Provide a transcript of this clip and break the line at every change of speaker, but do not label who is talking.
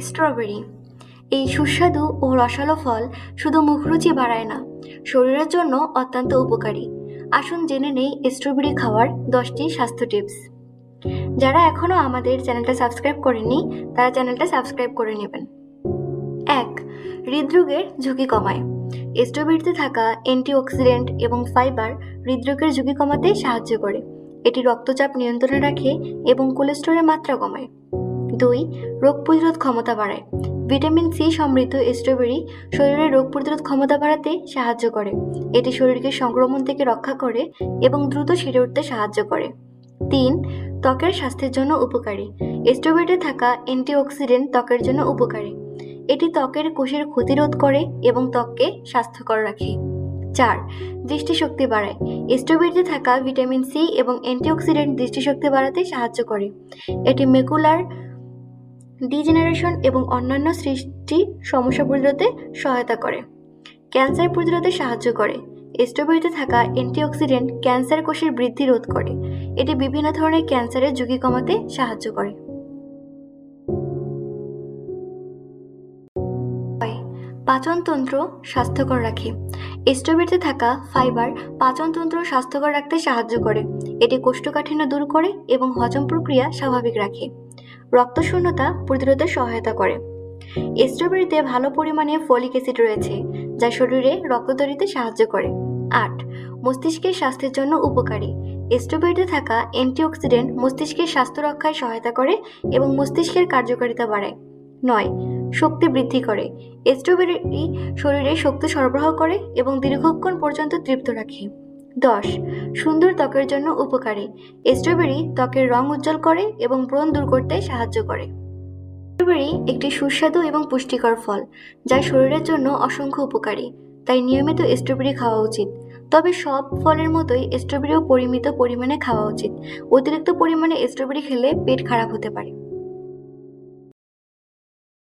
Strawberry এই সুস্বাদু ও রসালো ফল শুধু মুখরুচি বাড়ায় না, শরীরের জন্য অত্যন্ত উপকারী। আসুন জেনে নেই স্ট্রবেরি খাওয়ার দশটি স্বাস্থ্য টিপস। যারা এখনও আমাদের চ্যানেলটা সাবস্ক্রাইব করেননি, তারা চ্যানেলটা সাবস্ক্রাইব করে নেবেন। এক, হৃদরোগের ঝুঁকি কমায়। স্ট্রবেরিতে থাকা অ্যান্টিঅক্সিডেন্ট এবং ফাইবার হৃদরোগের ঝুঁকি কমাতে সাহায্য করে। এটি রক্তচাপ নিয়ন্ত্রণে রাখে এবং কোলেস্টেরলের মাত্রা কমায়। দুই, রোগ প্রতিরোধ ক্ষমতা বাড়ায়। ভিটামিন সি সমৃদ্ধ স্ট্রবেরি শরীরের রোগ প্রতিরোধ ক্ষমতা বাড়াতে সাহায্য করে। এটি শরীরকে সংক্রমণ থেকে রক্ষা করে এবং দ্রুত সেরে উঠতে সাহায্য করে। তিন, ত্বকের স্বাস্থ্যের জন্য উপকারী। স্ট্রবেরিতে থাকা অ্যান্টিঅক্সিডেন্ট ত্বকের জন্য উপকারী। এটি ত্বকের কোষের ক্ষতিরোধ করে এবং ত্বককে স্বাস্থ্যকর রাখে। চার, দৃষ্টিশক্তি বাড়ায়। স্ট্রবেরিতে থাকা ভিটামিন সি এবং অ্যান্টিঅক্সিডেন্ট দৃষ্টিশক্তি বাড়াতে সাহায্য করে। এটি মেকুলার ডিজেনারেশন এবং অন্যান্য সৃষ্টি সমস্যা প্রতিরোধে সহায়তা করে। ক্যান্সার প্রতিরোধে সাহায্য করে। স্ট্রবেরিতে থাকা অ্যান্টিঅক্সিডেন্ট ক্যান্সার কোষের বৃদ্ধি রোধ করে। এটি বিভিন্ন ধরনের ক্যান্সারের ঝুঁকি কমাতে সাহায্য করে। পাচনতন্ত্র স্বাস্থ্যকর রাখে। স্ট্রবেরিতে থাকা ফাইবার পাচনতন্ত্র স্বাস্থ্যকর রাখতে সাহায্য করে। এটি কোষ্ঠকাঠিন্য দূর করে এবং হজম প্রক্রিয়া স্বাভাবিক রাখে। রক্তশূন্যতা প্রতিরোধে সহায়তা করে। স্ট্রবেরিতে ভালো পরিমাণে ফলিক অ্যাসিড রয়েছে, যা শরীরে রক্ত তৈরিতে সাহায্য করে। আট, মস্তিষ্কের স্বাস্থ্যের জন্য উপকারী। স্ট্রবেরিতে থাকা অ্যান্টিঅক্সিডেন্ট মস্তিষ্কের স্বাস্থ্য রক্ষায় সহায়তা করে এবং মস্তিষ্কের কার্যকারিতা বাড়ায়। নয়, শক্তি বৃদ্ধি করে। স্ট্রবেরি শরীরে শক্তি সরবরাহ করে এবং দীর্ঘক্ষণ পর্যন্ত তৃপ্ত রাখে। দশ। সুন্দর ত্বকের জন্য উপকারী। স্ট্রবেরি ত্বকের রং উজ্জ্বল করে এবং ব্রণ দূর করতে সাহায্য করে। স্ট্রবেরি একটি সুস্বাদু এবং পুষ্টিকর ফল, যা শরীরের জন্য অসংখ্য উপকারী, তাই নিয়মিত স্ট্রবেরি খাওয়া উচিত। তবে সব ফলের মতোই স্ট্রবেরিও পরিমিত পরিমাণে খাওয়া উচিত। অতিরিক্ত পরিমাণে স্ট্রবেরি খেলে পেট খারাপ হতে পারে।